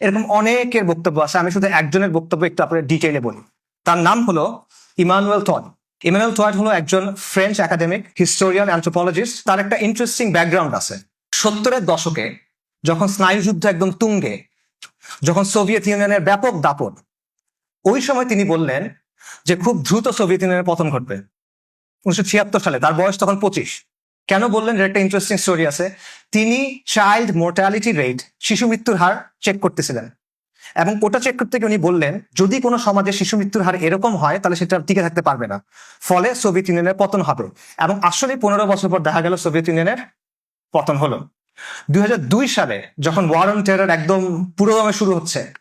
এরকম অনেকের বক্তব্য আছে, আমি শুধু একজনের বক্তব্য একটু আপনার ডিটেইলে বলি। তার নাম হলো ইমানুয়েল টন ইমানুয়েল টয়েড হলো একজন ফ্রেঞ্চ একাডেমিক হিস্টোরিয়ান অ্যান্থ্রোপোলজিস্ট তার একটা ইন্টারেস্টিং ব্যাকগ্রাউন্ড আছে। সত্তরের দশকে যখন স্নায়ুযুদ্ধ একদম তুঙ্গে, যখন সোভিয়েত ইউনিয়নের ব্যাপক দাপট, ওই সময় তিনি বললেন যে খুব দ্রুত সোভিয়েত ইউনিয়নের পতন ঘটবে। উনিশশো ছিয়াত্তর সালে, তার বয়স তখন পঁচিশ। কেন বললেন? একটা ইন্টারেস্টিং স্টোরি আছে। তিনি চাইল্ড মোর্টালিটি রেট শিশু মৃত্যুর হার চেক করতেছিলেন। এবং ওটা চেক করতে গিয়ে উনি বললেন, যদি কোনো সমাজে শিশু মৃত্যুর হার এরকম হয়, তাহলে সেটা টিকে থাকতে পারবে না। ফলে সোভিয়েত ইউনিয়নের পতন হবে। এবং আসলে পনেরো বছর পর দেখা গেল সোভিয়েত ইউনিয়নের পতন হলো। দুই হাজার দুই সালে যখন ওয়ার অন টেরার একদম পুরোদমে শুরু হচ্ছে,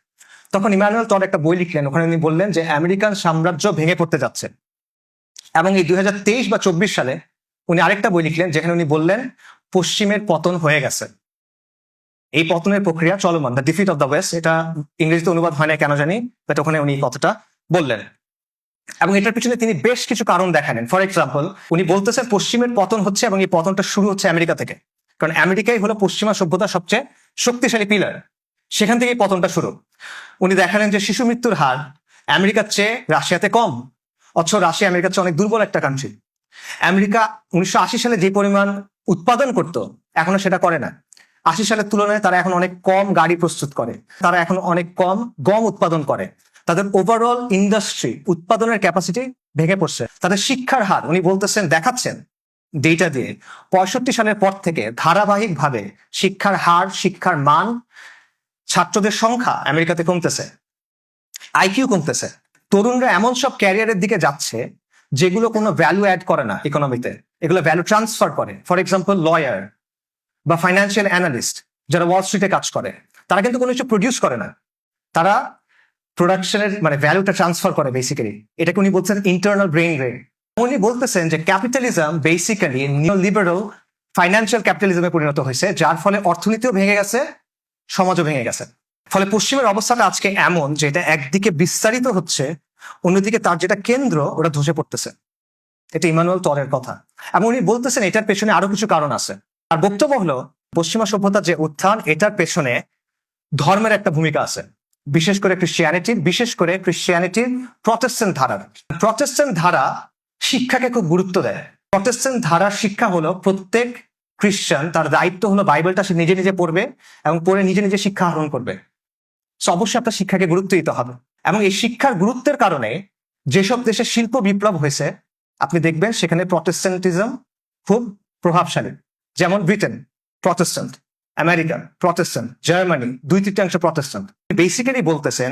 তখন ইমানুয়েল টড একটা বই লিখলেন। ওখানে উনি বললেন যে, আমেরিকান সাম্রাজ্য ভেঙে পড়তে যাচ্ছে। এবং এই দুই হাজার তেইশ বা চব্বিশ সালে উনি আরেকটা বই লিখলেন, যেখানে উনি বললেন, পশ্চিমের পতন হয়ে গেছে। এই পতনের প্রক্রিয়া চলমান। The defeat of the West এটা ইংরেজিতে অনুবাদ হয় না কেন জানি বাট ওখানে উনি কথাটা বললেন। এবং এটার পিছনে তিনি বেশ কিছু কারণ দেখালেন। ফর এক্সাম্পল উনি বলতেছেন পশ্চিমের পতন হচ্ছে এবং এই পতনটা শুরু হচ্ছে আমেরিকা থেকে। কারণ আমেরিকাই হলো পশ্চিমা সভ্যতার সবচেয়ে শক্তিশালী পিলার সেখান থেকেই পতনটা শুরু। উনি দেখালেন যে শিশু মৃত্যুর হার আমেরিকার চেয়ে রাশিয়াতে কম। অথচ রাশিয়া আমেরিকার চেয়ে অনেক দুর্বল একটা কান্ট্রি আমেরিকা উনিশশো আশি সালে যে পরিমাণ উৎপাদন করত, এখনও সেটা করে না। আশি সালের তুলনায় তারা এখন অনেক কম গাড়ি প্রস্তুত করে। তারা এখন অনেক কম গম উৎপাদন করে। তাদের ওভারঅল ইন্ডাস্ট্রি উৎপাদনের ক্যাপাসিটি ভেঙে পড়ছে। তাদের শিক্ষার হার, উনি বলতেছেন, দেখাচ্ছেন ডেটা দিয়ে, পঁয়ষট্টি সালের পর থেকে ধারাবাহিকভাবে শিক্ষার হার, শিক্ষার মান ছাত্রদের সংখ্যা আমেরিকাতে কমতেছে। আইকিউ কমতেছে। তরুণরা এমন সব ক্যারিয়ারের দিকে যাচ্ছে যেগুলো কোনো ভ্যালু অ্যাড করে না ইকোনমিতে এগুলো ভ্যালু ট্রান্সফার করে। ফর এক্সাম্পল লয়ার বা ফাইন্যান্সিয়াল অ্যানালিস্ট যারা ওয়াল স্ট্রিটে কাজ করে, তারা কিন্তু কোনো কিছু প্রডিউস করে না। তারা প্রোডাকশনের মানে ভ্যালুটা ট্রান্সফার করে বেসিক্যালি এটাকে উনি বলছেন ইন্টারনাল ব্রেইন রে উনি বলতেছেন যে capitalism basically neoliberal financial ক্যাপিটালিজমে পরিণত হয়েছে, যার ফলে অর্থনীতিও ভেঙে গেছে, সমাজও ভেঙে গেছে। ফলে পশ্চিমের অবস্থাটা আজকে এমন যে এটা একদিকে বিস্তারিত হচ্ছে অন্যদিকে তার যেটা কেন্দ্র, ওটা ধসে পড়তেছে। এটা ইমানুয়েল তরের কথা। এবং উনি বলতেছেন, এটার পেছনে আরও কিছু কারণ আছে। আর বক্তব্য হলো, পশ্চিমা সভ্যতার যে উত্থান, এটার পেছনে ধর্মের একটা ভূমিকা আছে। বিশেষ করে ক্রিশ্চিয়ানিটির বিশেষ করে ক্রিশ্চিয়ানিটির প্রটেস্টেন্ট ধারার প্রটেস্টেন্ট ধারা শিক্ষাকে খুব গুরুত্ব দেয়। প্রটেস্টেন্ট ধারার শিক্ষা হলো প্রত্যেক খ্রিস্টান তার দায়িত্ব হলো বাইবেলটা সে নিজে নিজে পড়বে এবং পড়ে নিজে নিজে শিক্ষা আহরণ করবে। অবশ্যই আপনার শিক্ষাকে গুরুত্ব দিতে হবে। এবং এই শিক্ষার গুরুত্বের কারণে যেসব দেশে শিল্প বিপ্লব হয়েছে, আপনি দেখবেন সেখানে প্রটেস্ট্যান্টিজম খুব প্রভাবশালী। যেমন Britain Protestant America Protestant Germany দুই তৃতীয়াংশ প্রটেস্ট্যান্ট বেসিক্যালি বলতেছেন,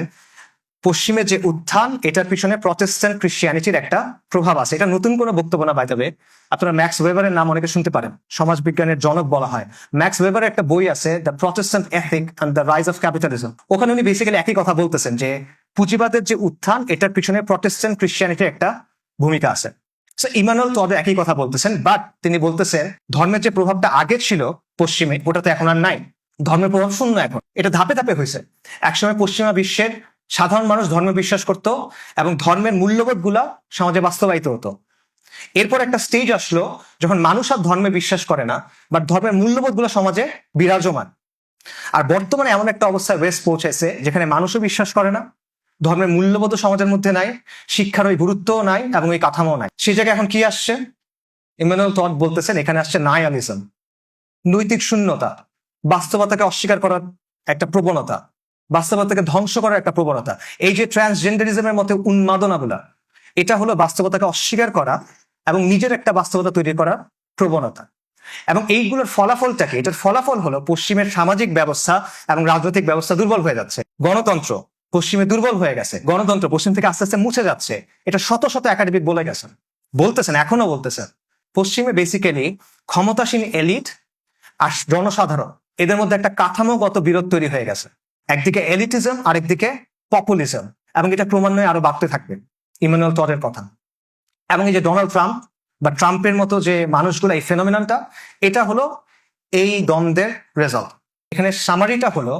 পশ্চিমে যে উত্থান, এটার পিছনে প্রটেস্ট্যান্ট ক্রিশ্চিয়ানিটির একটা প্রভাব আছে। এটা নতুন কোনো বক্তব্য না হবে আপনারা ম্যাক্স ওয়েবারের নাম অনেকে শুনতে পারেন। সমাজ বিজ্ঞানের জনক বলা হয়। ম্যাক্স ওয়েবারের একটা বই আছে the Protestant ethic and the rise of capitalism ওখানে উনি বেসিক্যালি একই কথা বলতেছেন যে পুঁজিবাদের যে উত্থান, এটার পিছনে প্রটেস্ট্যান্ট ক্রিশ্চিয়ানিটির একটা ভূমিকা আছে। সো ইমানুয়েল তবে একই কথা বলতেছেন বাট তিনি বলতেছেন, ধর্মের যে প্রভাবটা আগে ছিল পশ্চিমে ওটা তো এখন আর নাই। ধর্মের প্রভাব শূন্য এখন। এটা ধাপে ধাপে হয়েছে। একসময় পশ্চিমা বিশ্বের সাধারণ মানুষ ধর্মে বিশ্বাস করত এবং ধর্মের মূল্যবোধগুলা সমাজে বাস্তবায়িত হতো। এরপর একটা স্টেজ আসলো যখন মানুষ আর ধর্মে বিশ্বাস করে না বাট ধর্মের মূল্যবোধগুলো সমাজে বিরাজমান। আর বর্তমানে এমন একটা অবস্থায় ওয়েস্ট পৌঁছেছে, যেখানে মানুষও বিশ্বাস করে না ধর্মের মূল্যবোধ সমাজের মধ্যে নাই, শিক্ষার ওই গুরুত্বও নাই এবং ওই কাঠামো নাই। সেই জায়গায় এখন কি আসছে? ইমানুয়েল টড বলতেছেন, এখানে আসছে নায়ালিজম নৈতিক শূন্যতা, বাস্তবতাকে অস্বীকার করার একটা প্রবণতা, বাস্তবতাকে ধ্বংস করার একটা প্রবণতা। এই যে ট্রান্সজেন্ডারিজমের মতো উন্মাদনাগুলা এটা হলো বাস্তবতাকে অস্বীকার করা এবং নিজের একটা বাস্তবতা তৈরি করার প্রবণতা। এবং এইগুলোর ফলাফলটাকে, এটার ফলাফল হলো পশ্চিমের সামাজিক ব্যবস্থা এবং রাজনৈতিক ব্যবস্থা দুর্বল হয়ে যাচ্ছে। গণতন্ত্র পশ্চিমে দুর্বল হয়ে গেছে, গণতন্ত্র পশ্চিম থেকে আস্তে আস্তে মুছে যাচ্ছে, এটা শত শত একাডেমিক বলে গেছেন। বলতেছেন এখনও বলতেছেন। পশ্চিমে বেসিক্যালি ক্ষমতাসীন এলিট আর জনসাধারণ, এদের মধ্যে একটা কাঠামোগত বিরোধ তৈরি হয়ে গেছে। একদিকে এলিটিজম আরেকদিকে পপুলিজম এবং এটা ক্রমান্বয়ে আরও বাড়তে থাকবে, ইমানুয়েল টরের কথা। এবং এই যে ডোনাল্ড ট্রাম্প বা ট্রাম্পের মতো যে মানুষগুলো, এই ফেনোমিনানটা এটা হলো এই দ্বন্দ্বের রেজাল্ট এখানে সামারিটা হলো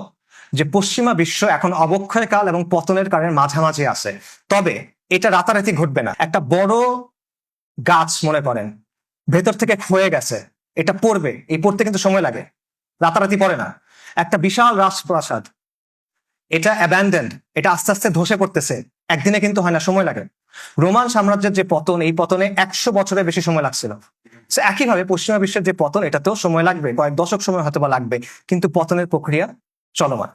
যে পশ্চিমা বিশ্ব এখন অবক্ষয়কাল এবং পতনের কারণে মাঝামাঝি আছে। তবে এটা রাতারাতি ঘটবে না। একটা বড় গাছ মনে করেন, ভেতর থেকে ক্ষয়ে গেছে, এটা পড়বে, এই পড়তে কিন্তু সময় লাগে, রাতারাতি পড়ে না। একটা বিশাল রাজপ্রাসাদ, এটা অ্যাবান্ডেন্ড এটা আস্তে আস্তে ধসে পড়তেছে, একদিনে কিন্তু হয় না, সময় লাগে। রোমান সাম্রাজ্যের যে পতন, এই পতনে একশো বছরের বেশি সময় লাগছিল। একইভাবে পশ্চিমা বিশ্বের যে পতন, এটাতেও সময় লাগবে, কয়েক দশক সময় হয়তো বা লাগবে, কিন্তু পতনের প্রক্রিয়া চলমান।